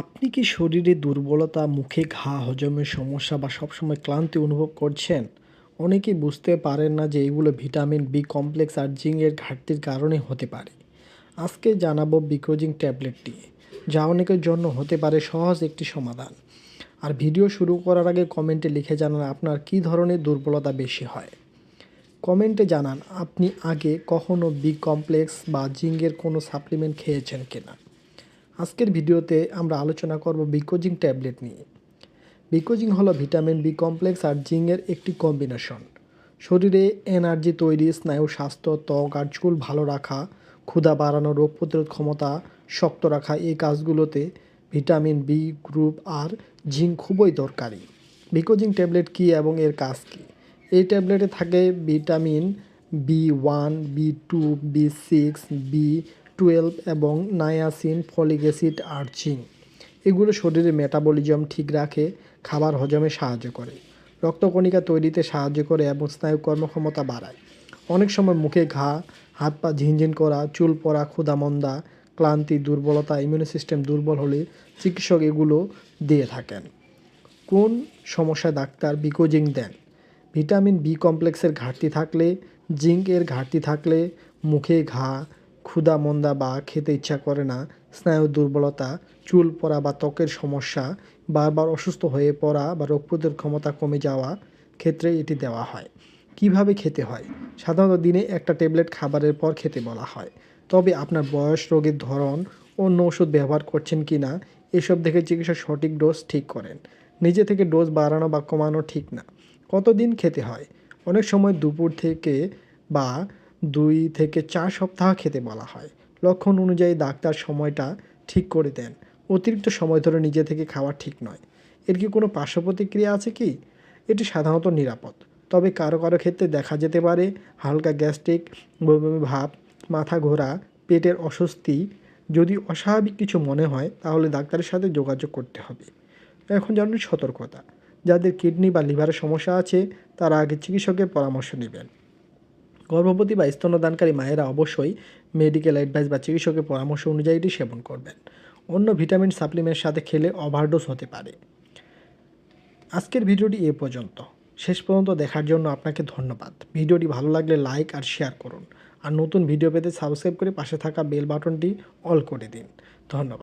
আপনি কি শরীরে দুর্বলতা, মুখে ঘা, হজমের সমস্যা বা সবসময় ক্লান্তি অনুভব করছেন? অনেকেই বুঝতে পারেন না যে এগুলো ভিটামিন বি কমপ্লেক্স আর জিংকের ঘাটতির কারণে হতে পারে। আজকে জানাব বিক্রোজিং ট্যাবলেটটি যা অনেকের জন্য হতে পারে সহজ একটি সমাধান। আর ভিডিও শুরু করার আগে কমেন্টে লিখে জানান আপনার কী ধরনের দুর্বলতা বেশি হয়। কমেন্টে জানান আপনি আগে কখনো বি কমপ্লেক্স বা জিংকের কোনো সাপ্লিমেন্ট খেয়েছেন কিনা। আজকের ভিডিওতে আমরা আলোচনা করব বিকোজিং ট্যাবলেট নিয়ে। বিকোজিং হলো ভিটামিন বি কমপ্লেক্স আর জিংয়ের একটি কম্বিনেশন। শরীরে এনার্জি তৈরি, স্নায়ু স্বাস্থ্য, ত্বক আর চুল ভালো রাখা, ক্ষুধা বাড়ানো, রোগ প্রতিরোধ ক্ষমতা শক্ত রাখা এই কাজগুলোতে ভিটামিন বি গ্রুপ আর জিঙ্ক খুবই দরকারি। বিকোজিং ট্যাবলেট কী এবং এর কাজ কী? এই ট্যাবলেটে থাকে vitamin B one, B two, B six, B twelve এবং নায়াসিন ফলিক অ্যাসিড আর এগুলো শরীরের মেটাবলিজম ঠিক রাখে, খাবার হজমে সাহায্য করে, রক্তকণিকা তৈরিতে সাহায্য করে এবং স্নায়ু কর্মক্ষমতা বাড়ায়। অনেক সময় মুখে ঘা, হাত পা ঝিনঝিন করা, চুল পড়া ক্ষুধামন্দা ক্লান্তি, দুর্বলতা, ইমিউনি সিস্টেম দুর্বল হলে চিকিৎসক এগুলো দিয়ে থাকেন। কোন সমস্যায় ডাক্তার বিকোজিং দেন? ভিটামিন বি কমপ্লেক্সের ঘাটতি থাকলে, জিঙ্কের ঘাটতি থাকলে মুখে ঘা ক্ষুধা, মন্দা বা খেতে ইচ্ছা করে না, স্নায়ু দুর্বলতা, চুল পড়া বা ত্বকের সমস্যা, বারবার অসুস্থ হয়ে পড়া বা রোগ প্রতিরোধ ক্ষমতা কমে যাওয়া ক্ষেত্রে এটি দেওয়া হয়। কীভাবে খেতে হয়? সাধারণত দিনে একটা ট্যাবলেট খাবারের পর খেতে বলা হয়। তবে আপনার বয়স, রোগের ধরন, অন্য ওষুধ ব্যবহার করছেন কি না, এসব দেখে চিকিৎসা সঠিক ডোজ ঠিক করেন। নিজে থেকে ডোজ বাড়ানো বা কমানো ঠিক না। কতদিন খেতে হয়? অনেক সময় দুপুর থেকে বা দুই থেকে চার সপ্তাহ খেতে বলা হয়। লক্ষণ অনুযায়ী ডাক্তার সময়টা ঠিক করে দেন। অতিরিক্ত সময় ধরে নিজে থেকে খাওয়া ঠিক নয়। এর কি কোনো পার্শ্ব প্রতিক্রিয়া আছে কি? এটি সাধারণত নিরাপদ। তবে কারও কারও ক্ষেত্রে দেখা যেতে পারে, হালকা গ্যাস্ট্রিক বমি ভাব, মাথা ঘোরা, পেটের অস্বস্তি। যদি অস্বাভাবিক কিছু মনে হয়, তাহলে ডাক্তারের সাথে যোগাযোগ করতে হবে। এখন জানুন সতর্কতা। যাদের কিডনি বা লিভারের সমস্যা আছে, তারা আগে চিকিৎসকের পরামর্শ নেবেন। গর্ভবতী বা স্তন্যদানকারী মায়েরা অবশ্যই মেডিকেল অ্যাডভাইস বা চিকিৎসকের পরামর্শ অনুযায়ী এটি সেবন করবেন। অন্য ভিটামিন সাপ্লিমেন্ট সাথে খেলে ওভারডোজ হতে পারে। আজকের ভিডিওটি এ পর্যন্ত। শেষ পর্যন্ত দেখার জন্য আপনাকে ধন্যবাদ। ভিডিওটি ভালো লাগলে লাইক আর শেয়ার করুন। আর নতুন ভিডিও পেতে সাবস্ক্রাইব করে পাশে থাকা বেল বাটনটি অল করে দিন। ধন্যবাদ।